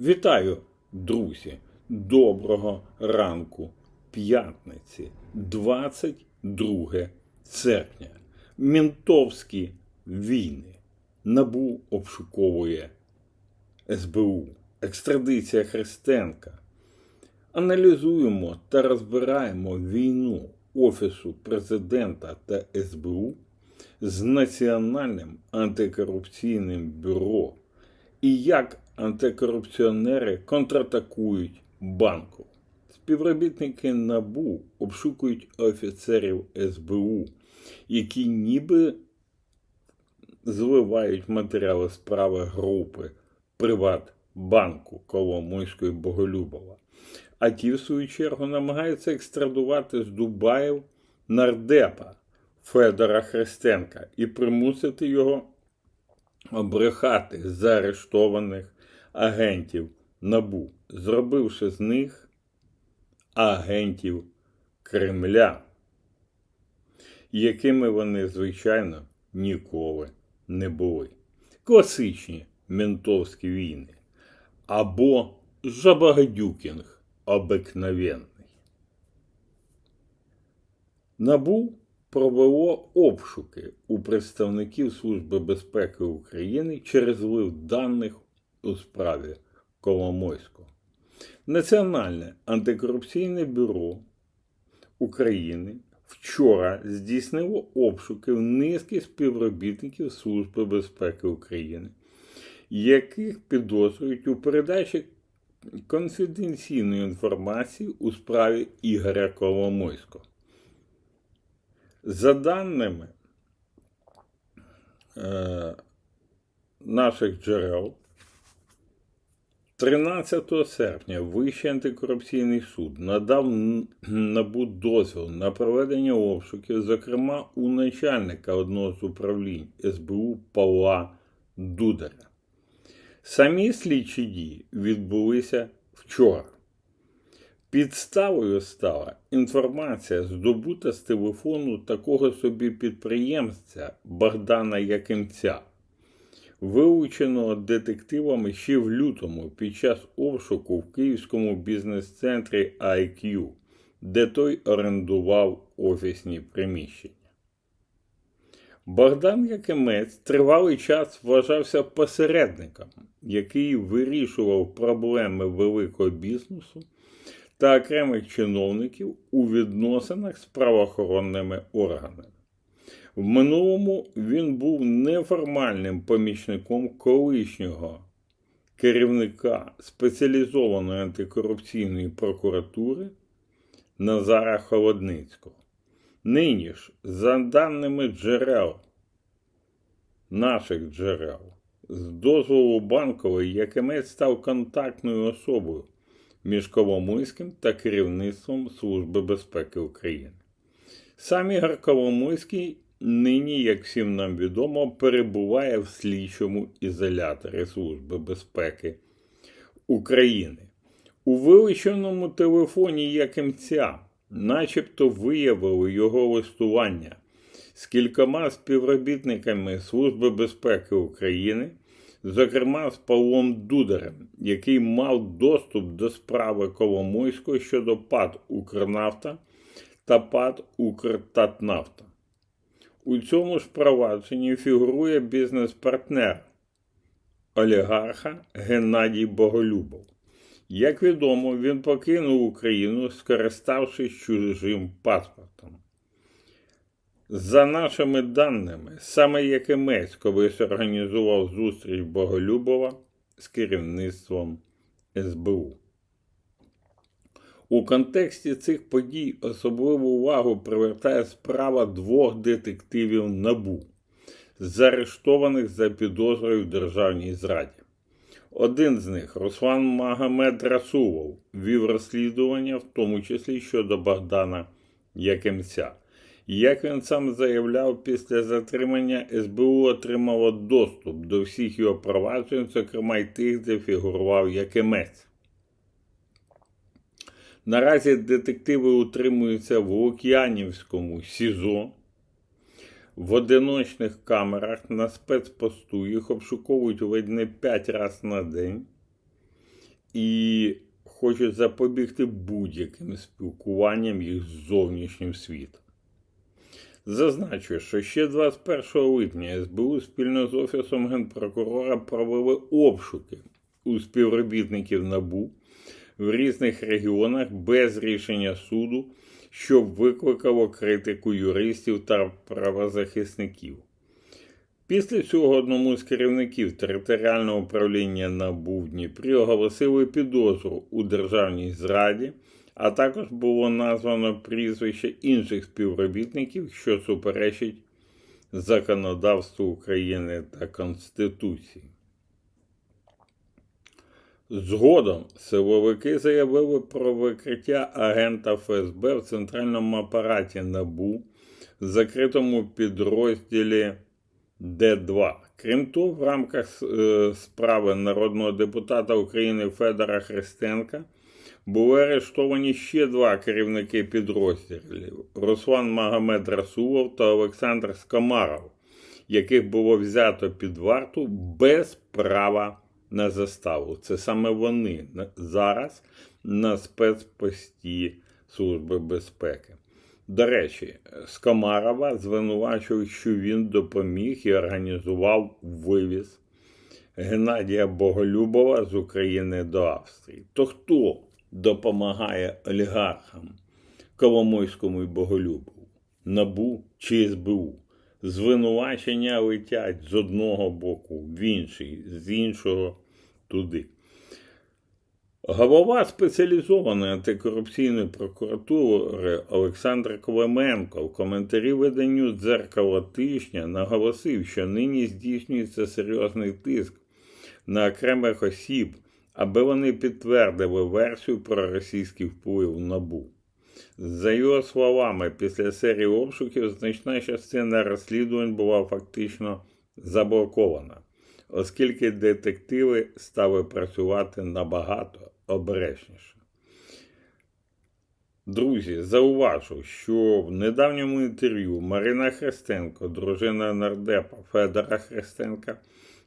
Вітаю, друзі! Доброго ранку п'ятниці, 22 серпня. Мінтовські війни. Набу обшуковує СБУ, екстрадиція Христенка. Аналізуємо та розбираємо війну Офісу президента та СБУ з Національним антикорупційним бюро і як антикорупціонери контратакують банку. Співробітники НАБУ обшукують офіцерів СБУ, які ніби зливають матеріали справи групи Приватбанку Коломойської Боголюбова. А ті, в свою чергу, намагаються екстрадувати з Дубаїв нардепа Федора Христенка і примусити його обрехати заарештованих агентів НАБУ, зробивши з них агентів Кремля, якими вони, звичайно, ніколи не були. Класичні ментовські війни або жабагадюкінг обикновенний. НАБУ провело обшуки у представників Служби безпеки України через злив даних у справі Коломойського. Національне антикорупційне бюро України вчора здійснило обшуки в низки співробітників Служби безпеки України, яких підозрюють у передачі конфіденційної інформації у справі Ігоря Коломойського. За даними е, наших джерел, 13 серпня Вищий антикорупційний суд надав НАБУ дозвіл на проведення обшуків, зокрема у начальника одного з управлінь СБУ Павла Дударя. Самі слідчі дії відбулися вчора. Підставою стала інформація, здобута з телефону такого собі підприємця Богдана Якимця, вилученого детективами ще в лютому під час обшуку в київському бізнес-центрі IQ, де той орендував офісні приміщення. Богдан Якимець тривалий час вважався посередником, який вирішував проблеми великого бізнесу та окремих чиновників у відносинах з правоохоронними органами. В минулому він був неформальним помічником колишнього керівника спеціалізованої антикорупційної прокуратури Назара Холодницького. Нині ж, за даними джерел, наших джерел, з дозволу банкової Якимець став контактною особою між Коломойським та керівництвом Служби безпеки України. Сам Ігор Коломойський нині, як всім нам відомо, перебуває в слідчому ізоляторі Служби безпеки України. У вилученому телефоні Якимця начебто виявили його листування з кількома співробітниками Служби безпеки України зокрема з Павлом Дударем, який мав доступ до справи Коломойського щодо ПАД Укрнафта та ПАД Укртатнафта. У цьому ж провадженні фігурує бізнес-партнер олігарха Геннадій Боголюбов. Як відомо, він покинув Україну, скориставшись чужим паспортом. За нашими даними, саме Якимець колись організував зустріч Боголюбова з керівництвом СБУ. У контексті цих подій особливу увагу привертає справа двох детективів НАБУ, заарештованих за підозрою в державній зраді. Один з них, Руслан Магомед Расулов, вів розслідування, в тому числі щодо Богдана Якимця. Як він сам заявляв, після затримання СБУ отримало доступ до всіх його проваджень, зокрема й тих, де фігурував Якимець. Наразі детективи утримуються в Лук'янівському СІЗО. В одиночних камерах на спецпосту їх обшуковують ледь не 5 разів на день. і хочуть запобігти будь-яким спілкуванням їх з зовнішнім світом. Зазначу, що ще 21 липня СБУ спільно з Офісом Генпрокурора провели обшуки у співробітників НАБУ в різних регіонах без рішення суду, що викликало критику юристів та правозахисників. Після цього одному з керівників територіального управління НАБУ в Дніпрі оголосили підозру у державній зраді, а також було названо прізвище інших співробітників, що суперечить законодавству України та Конституції. Згодом силовики заявили про викриття агента ФСБ в центральному апараті НАБУ, закритому підрозділі Д2. Крім того, в рамках е, справи народного депутата України Федора Христенка були арештовані ще два керівники підрозділів Руслан Магомед Расулов та Олександр Скомаров, яких було взято під варту без права на заставу. Це саме вони зараз на спецпості Служби безпеки. До речі, Скомарова звинувачують, що він допоміг і організував вивіз Геннадія Боголюбова з України до Австрії. То хто допомагає олігархам Коломойському і Боголюбову? Набу чи СБУ? Звинувачення летять з одного боку в інший, з іншого туди. Голова спеціалізованої антикорупційної прокуратури Олександр Клименко в коментарі виданню дзеркало тижня наголосив, що нині здійснюється серйозний тиск на окремих осіб, аби вони підтвердили версію про російський вплив набу. За його словами, після серії обшуків значна частина розслідувань була фактично заблокована, оскільки детективи стали працювати набагато обережніше. Друзі, зауважу, що в недавньому інтерв'ю Марина Христенко, дружина нардепа Федора Христенка,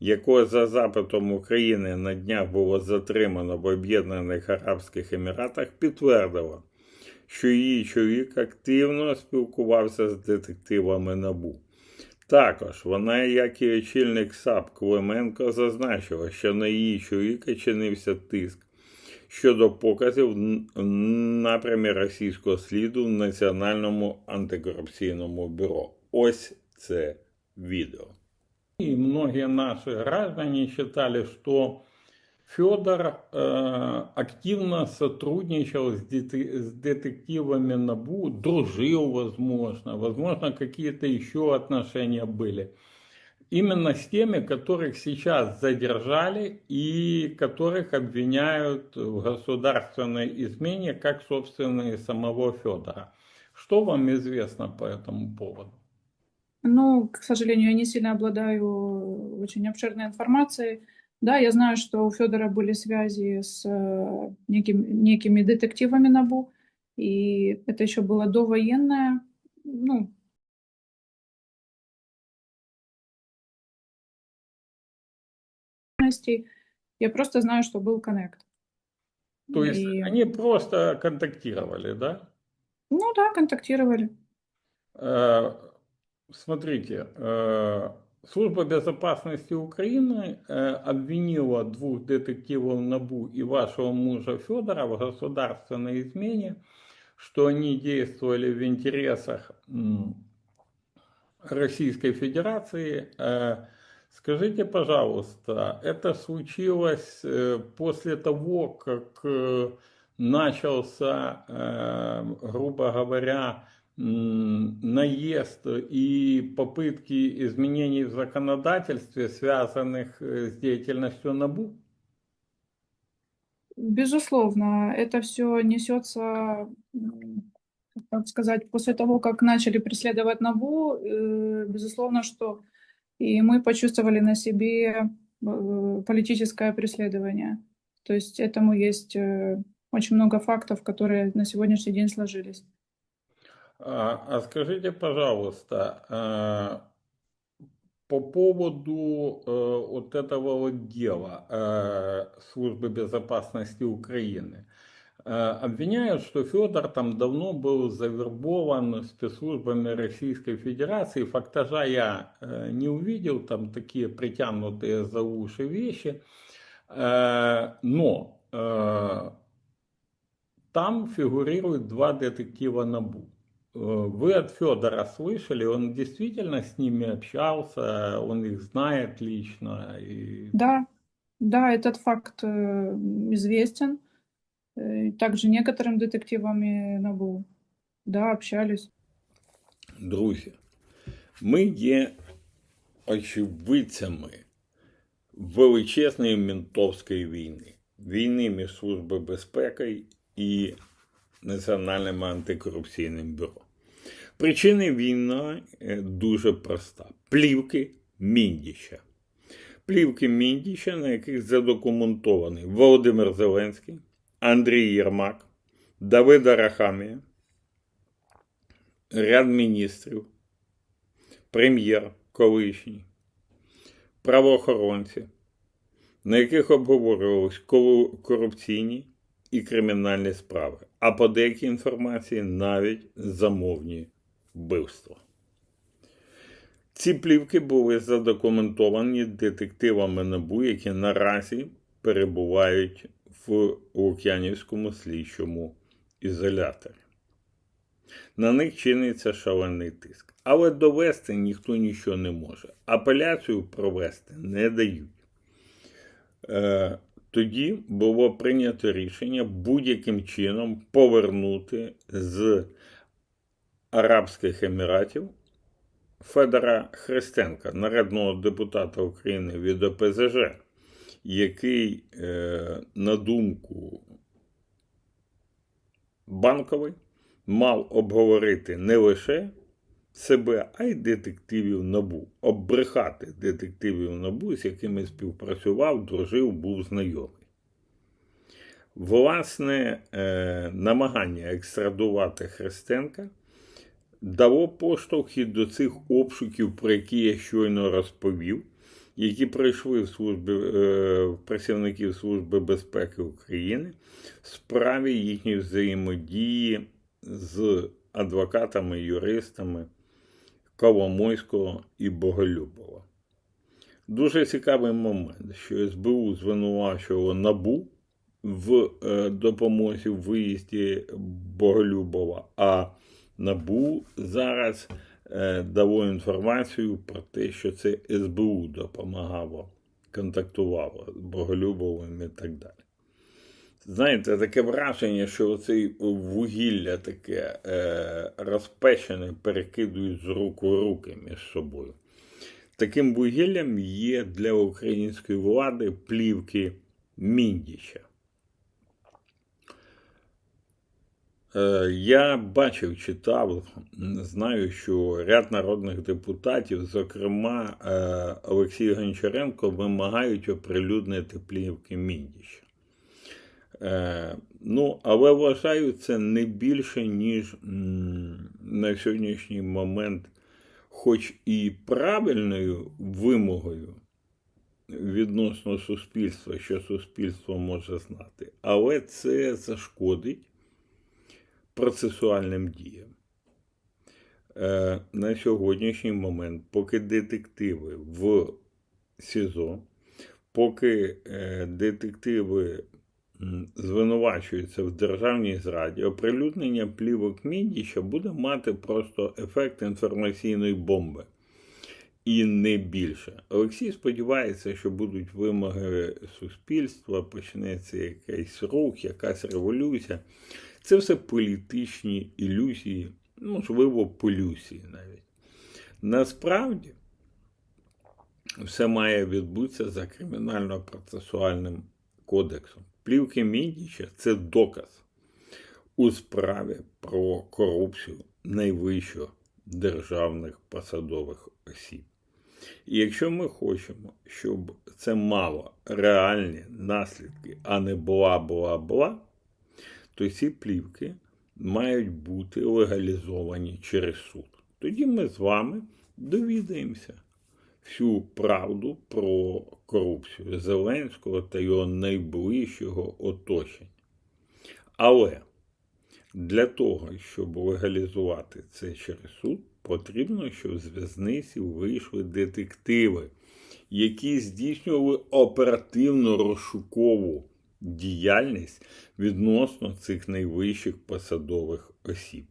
якого за запитом України на днях було затримано в Об'єднаних Арабських Еміратах, підтвердила, що її чоловік активно спілкувався з детективами НАБУ. Також вона, як і очільник САП Клименко, зазначила, що на її чоловіка чинився тиск щодо показів напрямі російського сліду в Національному антикорупційному бюро. Ось це відео. И многие наши граждане считали, что Федор э, активно сотрудничал с, дет- с детективами НАБУ, дружил, возможно, возможно, какие-то еще отношения были. Именно с теми, которых сейчас задержали и которых обвиняют в государственной измене, как, собственно, и самого Федора. Что вам известно по этому поводу? Ну, к сожалению, я не сильно обладаю очень обширной информацией. Да, я знаю, что у Федора были связи с э, неким, некими детективами НАБУ, и это еще было довоенное, ну, я просто знаю, что был коннект. То есть И- они просто контактировали, да? Ну да, контактировали. Э, Смотрите, э, Служба безопасности Украины э, обвинила двух детективов НАБУ и вашего мужа Федора в государственной измене, что они действовали в интересах Российской Федерации. Э, Скажите, пожалуйста, это случилось э, после того, как начался, грубо говоря, наезд и попытки изменений в законодательстве, связанных э, с деятельностью НАБУ? Безусловно, это все несется, м, как сказать, после того, как начали преследовать НАБУ, э, безусловно, что и мы почувствовали на себе э, политическое преследование. То есть этому есть очень много фактов, которые на сегодняшний день сложились. А, а скажите, пожалуйста, а, по поводу э, вот этого вот дела э, Службы безопасности Украины. Э, обвиняют, что Федор там давно был завербован спецслужбами Российской Федерации. Фактажа я э, не увидел, там такие притянутые за уши вещи. Э, но э, там фигурируют два детектива НАБУ. Э, Вы от Федора слышали, он действительно с ними общался, он их знает лично. И... Да, да, этот факт э, известен. Э, Также некоторым детективам и НАБУ. Да, общались. Друзі, ми є очевидцями величезної ментовської війни. Війни між Службою безпеки і Національним антикорупційним бюро. Причина війни е, дуже проста: плівки Міндіча. Плівки Міндіча, на яких задокументований Володимир Зеленський, Андрій Єрмак, Давид Арахамія, ряд міністрів, прем'єр колишній, правоохоронці, на яких обговорювалися корупційні і кримінальні справи, а по деякій інформації навіть замовні вбивства. Ці плівки були задокументовані детективами НАБУ, які наразі перебувають в Лук'янівському слідчому ізоляторі. На них чиниться шалений тиск. Але довести ніхто нічого не може. Апеляцію провести не дають. Е, тоді було прийнято рішення будь-яким чином повернути з Арабських Еміратів Федора Христенка, народного депутата України від ОПЗЖ, який, е, на думку банковий, мав обговорити не лише себе, а й детективів НАБУ, оббрехати детективів НАБУ, з якими співпрацював, дружив, був знайомий. Власне, е, намагання екстрадувати Христенка дало поштовх і до цих обшуків, про які я щойно розповів, які пройшли в службі е, в працівників Служби безпеки України в справі їхньої взаємодії з адвокатами, юристами Коломойського і Боголюбова. Дуже цікавий момент, що СБУ звинувачувало НАБУ в е, допомозі в виїзді Боголюбова, а НАБУ зараз е, дало інформацію про те, що це СБУ допомагало, контактувало з Боголюбовим і так далі. Знаєте, таке враження, що оцей вугілля таке е, розпечене перекидують з рук у руки між собою. Таким вугіллям є для української влади плівки Міндіча. Е, Я бачив, читав, знаю, що ряд народних депутатів, зокрема е, Олексій Гончаренко, вимагають оприлюднити плівки Міндіча. Е, Ну, але вважаю це не більше, ніж на сьогоднішній момент, хоч і правильною вимогою відносно суспільства, що суспільство може знати, але це зашкодить процесуальним діям. Е, На сьогоднішній момент, поки детективи в СІЗО, поки е, детективи звинувачуються в державній зраді, оприлюднення плівок Міндіча буде мати просто ефект інформаційної бомби. І не більше. Олексій сподівається, що будуть вимоги суспільства, почнеться якийсь рух, якась революція. Це все політичні ілюзії, можливо, полюсії навіть. Насправді, все має відбутися за кримінально-процесуальним кодексом. Плівки Міндіча це доказ у справі про корупцію найвищих державних посадових осіб. І якщо ми хочемо, щоб це мало реальні наслідки, а не бла-бла-бла, то ці плівки мають бути легалізовані через суд. Тоді ми з вами довідаємося, всю правду про корупцію Зеленського та його найближчого оточення. Але для того, щоб легалізувати це через суд, потрібно, щоб з в'язниці вийшли детективи, які здійснювали оперативно розшукову діяльність відносно цих найвищих посадових осіб.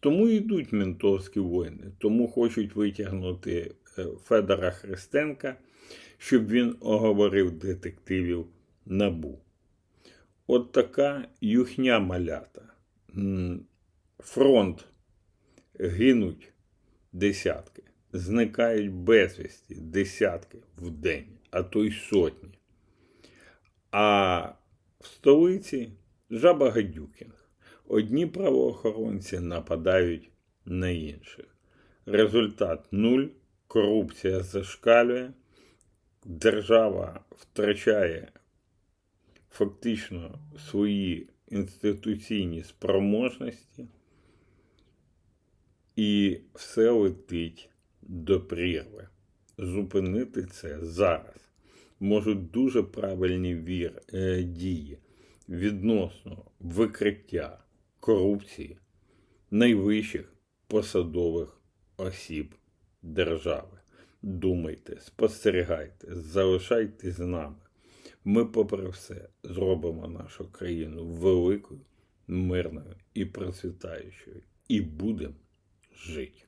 Тому йдуть ментовські воїни, тому хочуть витягнути е, Федора Христенка, щоб він оговорив детективів набу. От така юхня малята. Фронт гинуть десятки, зникають безвісті десятки в день, а то й сотні. А в столиці жаба гадюкінг. Одні правоохоронці нападають на інших. Результат нуль, корупція зашкалює, держава втрачає фактично свої інституційні спроможності, і все летить до прірви. Зупинити це зараз можуть дуже правильні вір, е, дії відносно викриття корупції найвищих посадових осіб держави. Думайте, спостерігайте, залишайтесь з нами. Ми, попри все, зробимо нашу країну великою, мирною і процвітаючою, і будемо жити.